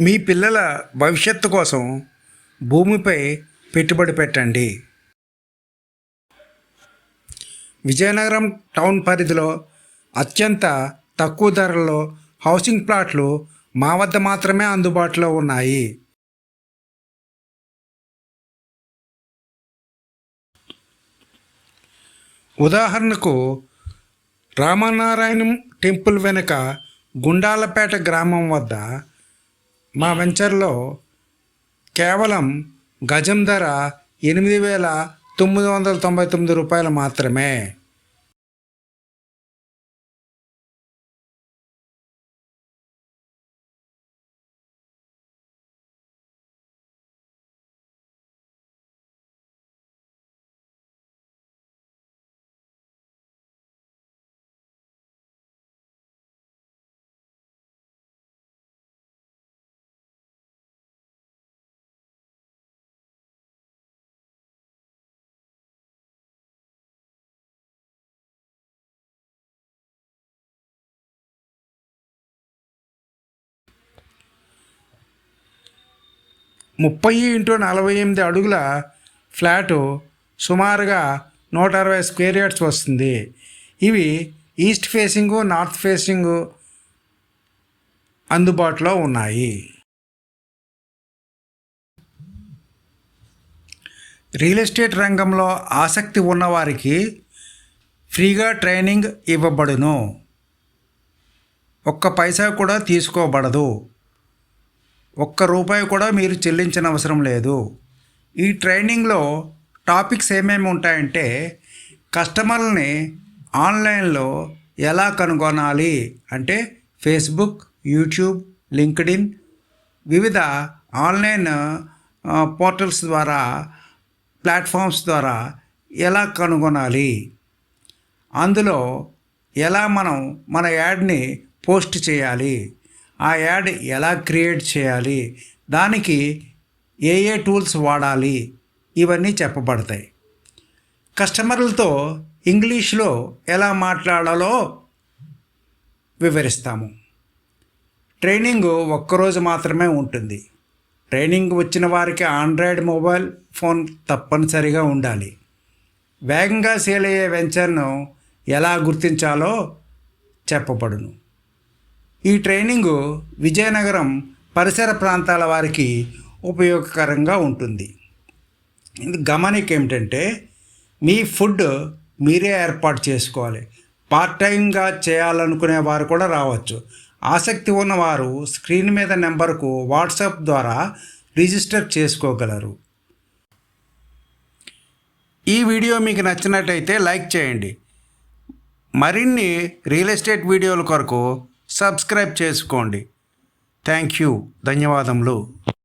మీ పిల్లల భవిష్యత్తు కోసం భూమిపై పెట్టుబడి పెట్టండి. విజయనగరం టౌన్ పరిధిలో అత్యంత తక్కువ ధరల్లో హౌసింగ్ ప్లాట్లు మా వద్ద మాత్రమే అందుబాటులో ఉన్నాయి. ఉదాహరణకు రామనారాయణం టెంపుల్ వెనుక గుండాలపేట గ్రామం వద్ద మా వెంచర్లో కేవలం గజం ధర ఎనిమిది వేల తొమ్మిది వందల తొంభై తొమ్మిది రూపాయలు మాత్రమే. ముప్పై ఇంటూ నలభై ఎనిమిది అడుగుల ఫ్లాటు సుమారుగా నూట అరవై స్క్వేర్ యార్డ్స్ వస్తుంది. ఇవి ఈస్ట్ ఫేసింగు నార్త్ ఫేసింగు అందుబాటులో ఉన్నాయి. రియల్ ఎస్టేట్ రంగంలో ఆసక్తి ఉన్నవారికి ఫ్రీగా ట్రైనింగ్ ఇవ్వబడును. ఒక్క పైసా కూడా తీసుకోబడదు. ఒక్క రూపాయి కూడా మీరు చెల్లించిన అవసరం లేదు. ఈ ట్రైనింగ్లో టాపిక్స్ ఏమేమి ఉంటాయంటే కస్టమర్లని ఆన్లైన్లో ఎలా కనుగొనాలి అంటే ఫేస్బుక్ యూట్యూబ్ లింక్డ్ఇన్ వివిధ ఆన్లైన్ పోర్టల్స్ ద్వారా ప్లాట్ఫామ్స్ ద్వారా ఎలా కనుగొనాలి. అందులో ఎలా మనం మన యాడ్ని పోస్ట్ చేయాలి. ఆ యాడ్ ఎలా క్రియేట్ చేయాలి? దానికి ఏ ఏ టూల్స్ వాడాలి? ఇవన్నీ చెప్పబడతాయి. కస్టమర్లతో ఇంగ్లీష్లో ఎలా మాట్లాడాలో వివరిస్తాము. ట్రైనింగ్ ఒక్కరోజు మాత్రమే ఉంటుంది. ట్రైనింగ్ వచ్చిన వారికి ఆండ్రాయిడ్ మొబైల్ ఫోన్ తప్పనిసరిగా ఉండాలి. వేగంగా సేల్ అయ్యే వెంచర్ను ఎలా గుర్తించాలో చెప్పబడును. ఈ ట్రైనింగు విజయనగరం పరిసర ప్రాంతాల వారికి ఉపయోగకరంగా ఉంటుంది. గమనిక ఏమిటంటే మీ ఫుడ్ మీరే ఏర్పాటు చేసుకోవాలి. పార్ట్ టైంగా చేయాలనుకునే వారు కూడా రావచ్చు. ఆసక్తి ఉన్నవారు స్క్రీన్ మీద నెంబర్కు వాట్సాప్ ద్వారా రిజిస్టర్ చేసుకోగలరు. ఈ వీడియో మీకు నచ్చినట్టయితే లైక్ చేయండి. మరిన్ని రియల్ ఎస్టేట్ వీడియోల కొరకు సబ్స్క్రైబ్ చేసుకోండి. Thank you. ధన్యవాదములు.